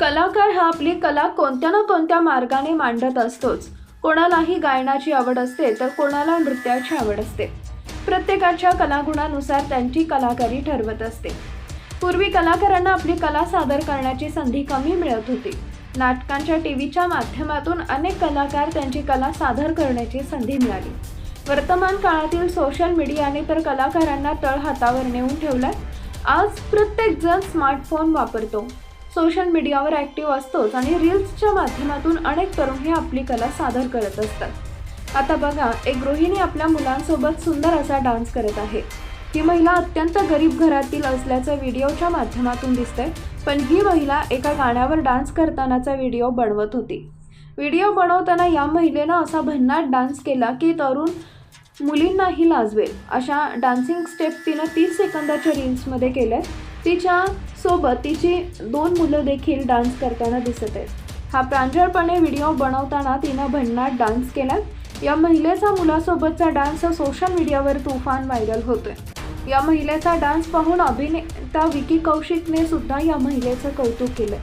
कलाकार हा आपली कला कोणत्या ना कोणत्या मार्गाने मांडत असतोच. कोणालाही गायनाची आवड असते तर कोणाला नृत्याची आवड असते. प्रत्येकाच्या कलागुणानुसार त्यांची कलाकारी ठरवत असते. पूर्वी कलाकारांना आपली कला सादर करण्याची संधी कमी मिळत होती. नाटकांच्या टी व्हीच्या माध्यमातून अनेक कलाकार त्यांची कला सादर करण्याची संधी मिळाली. वर्तमान काळातील सोशल मीडियाने तर कलाकारांना तळ हातावर नेऊन ठेवलाय. आज प्रत्येकजण स्मार्टफोन वापरतो. सोशल मीडियावर ॲक्टिव्ह असतोच आणि रील्सच्या माध्यमातून अनेक तरुण हे आपली कला सादर करत असतात. आता बघा एक गृहिणी आपल्या मुलांसोबत सुंदर असा डान्स करत आहे. ही महिला अत्यंत गरीब घरातील असल्याचं व्हिडिओच्या माध्यमातून दिसतंय पण ही महिला एका गाण्यावर डान्स करतानाचा व्हिडिओ बनवत होती. व्हिडिओ बनवताना या महिलेनं असा भन्नाट डान्स केला की तरुण मुलींनाही लाजवेल. अशा डान्सिंग स्टेप तिनं तीस सेकंदाच्या रील्समध्ये केल्या तिच्या सोबत तिची दोन मुलं देखील डान्स करताना दिसत आहेत. हा प्रांजळपणे व्हिडिओ बनवताना तिनं भन्नाट डान्स केला या महिलेचा मुलासोबतचा डान्स हा सोशल मीडियावर तुफान व्हायरल होतोय. या महिलेचा डान्स पाहून अभिनेता विकी कौशिकने सुद्धा या महिलेचं कौतुक केलं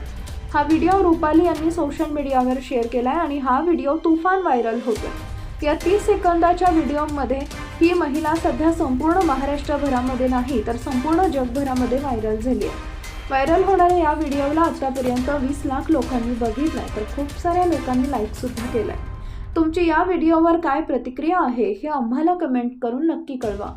हा व्हिडिओ रुपाली यांनी सोशल मीडियावर शेअर केलाय आणि हा व्हिडिओ तुफान व्हायरल होतोय. या तीस सेकंदाच्या व्हिडिओमध्ये ही महिला सध्या संपूर्ण महाराष्ट्रभरामध्ये नाही तर संपूर्ण जगभरामध्ये व्हायरल झाली आहे. व्हायरल होणाऱ्या या व्हिडिओला आतापर्यंत वीस लाख लोकांनी बघितलाय तर खूप साऱ्या लोकांनी लाईकसुद्धा केलाय. तुमची या व्हिडिओवर काय प्रतिक्रिया आहे हे आम्हाला कमेंट करून नक्की कळवा.